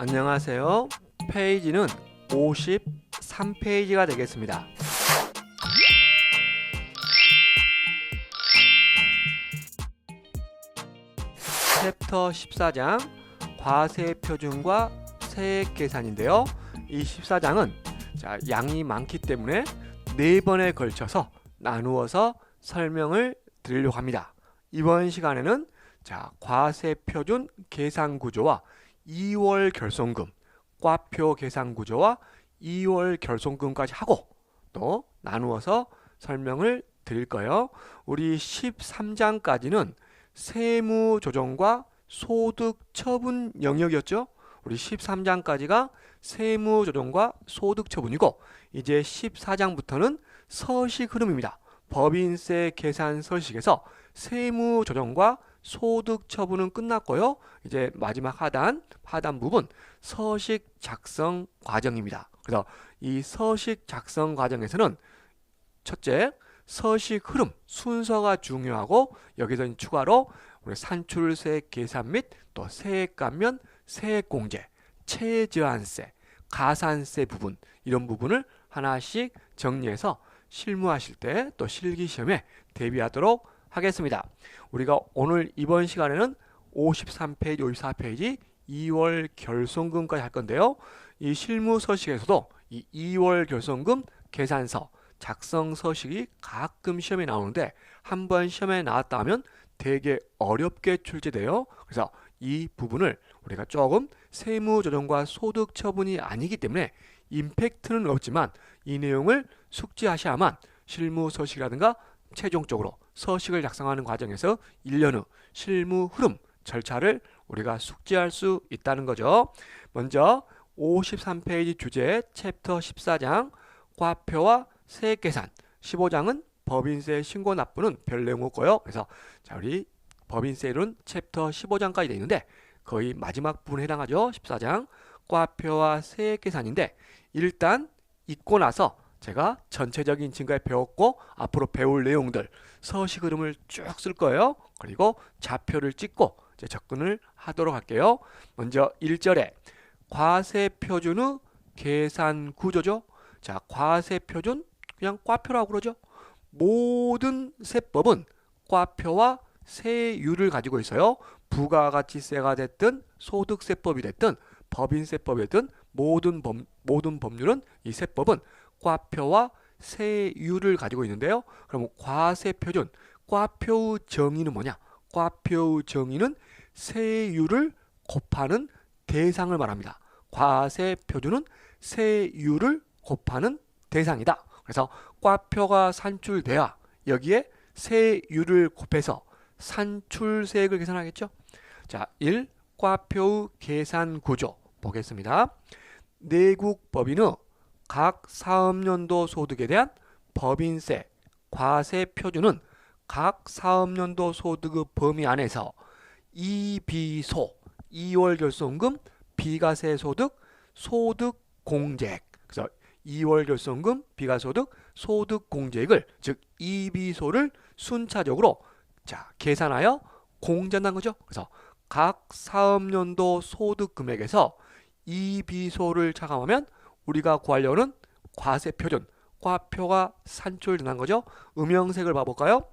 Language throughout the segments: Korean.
안녕하세요. 페이지는 53페이지가 되겠습니다. 챕터 14장 과세 표준과 세액 계산인데요. 이 14장은 자, 양이 많기 때문에 네 번에 걸쳐서 나누어서 설명을 드리려고 합니다. 이번 시간에는 자, 과세 표준 계산 구조와 2월 결손금, 과표 계산 구조와 2월 결손금까지 하고 또 나누어서 설명을 드릴 거예요. 우리 13장까지는 세무 조정과 소득 처분 영역이었죠. 우리 13장까지가 세무 조정과 소득 처분이고 이제 14장부터는 서식 흐름입니다. 법인세 계산 서식에서 세무 조정과 소득 처분은 끝났고요. 이제 마지막 하단 하단 부분 서식 작성 과정입니다. 그래서 이 서식 작성 과정에서는 첫째 서식 흐름 순서가 중요하고 여기서 추가로 우리 산출세 계산 및 또 세액 감면, 세액 공제, 최저한세, 가산세 부분 이런 부분을 하나씩 정리해서 실무하실 때 또 실기 시험에 대비하도록 하겠습니다. 우리가 오늘 이번 시간에는 53페이지, 54페이지 2월 결손금까지 할 건데요. 이 실무 서식에서도 이 2월 결손금 계산서 작성 서식이 가끔 시험에 나오는데 한 번 시험에 나왔다 하면 되게 어렵게 출제돼요. 그래서 이 부분을 우리가 조금 세무조정과 소득 처분이 아니기 때문에 임팩트는 없지만 이 내용을 숙지하셔야만 실무 서식이라든가 최종적으로 서식을 작성하는 과정에서 1년 후 실무 흐름 절차를 우리가 숙지할 수 있다는 거죠. 먼저 53페이지 주제 챕터 14장 과표와 세액 계산 15장은 법인세 신고 납부는 별 내용 없고요. 그래서 자 우리 법인세율은 챕터 15장까지 되어 있는데 거의 마지막 부분에 해당하죠. 14장 과표와 세액 계산인데 일단 읽고 나서 제가 전체적인 지금까지 배웠고 앞으로 배울 내용들 서식 흐름을 쭉 쓸 거예요. 그리고 좌표를 찍고 이제 접근을 하도록 할게요. 먼저 1절에 과세 표준의 계산 구조죠. 자, 과세 표준 그냥 과표라고 그러죠. 모든 세법은 과표와 세율을 가지고 있어요. 부가가치세가 됐든 소득세법이 됐든 법인세법이 됐든 모든 법, 모든 법률은 이 세법은 과표와 세율을 가지고 있는데요. 그럼 과세 표준, 과표의 정의는 뭐냐? 과표의 정의는 세율을 곱하는 대상을 말합니다. 과세 표준은 세율을 곱하는 대상이다. 그래서 과표가 산출돼야 여기에 세율을 곱해서 산출세액을 계산하겠죠. 자, 1. 과표의 계산 구조 보겠습니다. 내국 법인의 각 사업연도 소득에 대한 법인세, 과세 표준은 각 사업연도 소득의 범위 안에서 이비소, 2월 결손금, 비과세 소득, 소득 공제액. 그래서 2월 결손금, 비과소득, 소득 공제액을 즉 이비소를 순차적으로 자 계산하여 공제한다는 거죠. 그래서 각 사업연도 소득 금액에서 이비소를 차감하면 우리가 구하려는 과세 표준, 과표가 산출된다는 거죠. 음영색을 봐볼까요?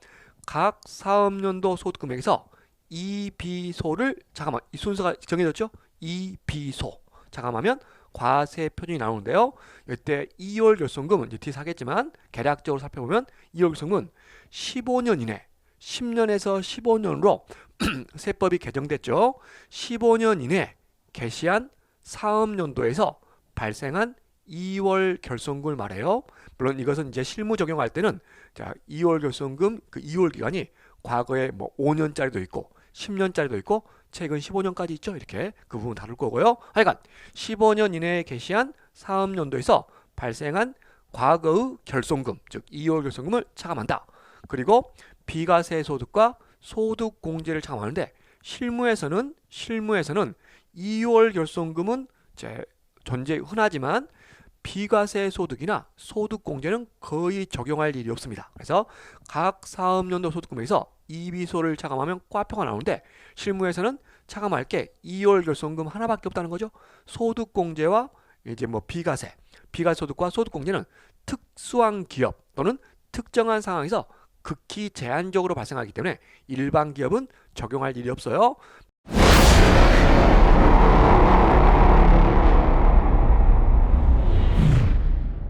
각 사업연도 소득 금액에서 이비소를 잠깐만 이 순서가 정해졌죠? 이비소 잠깐하면 과세 표준이 나오는데요. 이때 2월 결손금은 이제 뒤에 사겠지만 개략적으로 살펴보면 2월 결손금은 15년 이내 10년에서 15년으로 세법이 개정됐죠. 15년 이내 개시한 사업연도에서 발생한 2월 결손금을 말해요. 물론 이것은 이제 실무 적용할 때는 자 2월 결손금 그 2월 기간이 과거에 뭐 5년짜리도 있고 10년짜리도 있고 최근 15년까지 있죠. 이렇게 그 부분 다룰 거고요. 하여간 15년 이내에 개시한 사업연도에서 발생한 과거의 결손금, 즉 2월 결손금을 차감한다. 그리고 비과세 소득과 소득 공제를 차감하는데 실무에서는 실무에서는 2월 결손금은 제 존재 흔하지만 비과세 소득이나 소득 공제는 거의 적용할 일이 없습니다. 그래서 각 사업연도 소득금에서 이비소를 차감하면 과표가 나오는데 실무에서는 차감할 게 2월 결손금 하나밖에 없다는 거죠. 소득공제와 이제 뭐 비과세, 비과소득과 소득공제는 특수한 기업 또는 특정한 상황에서 극히 제한적으로 발생하기 때문에 일반 기업은 적용할 일이 없어요.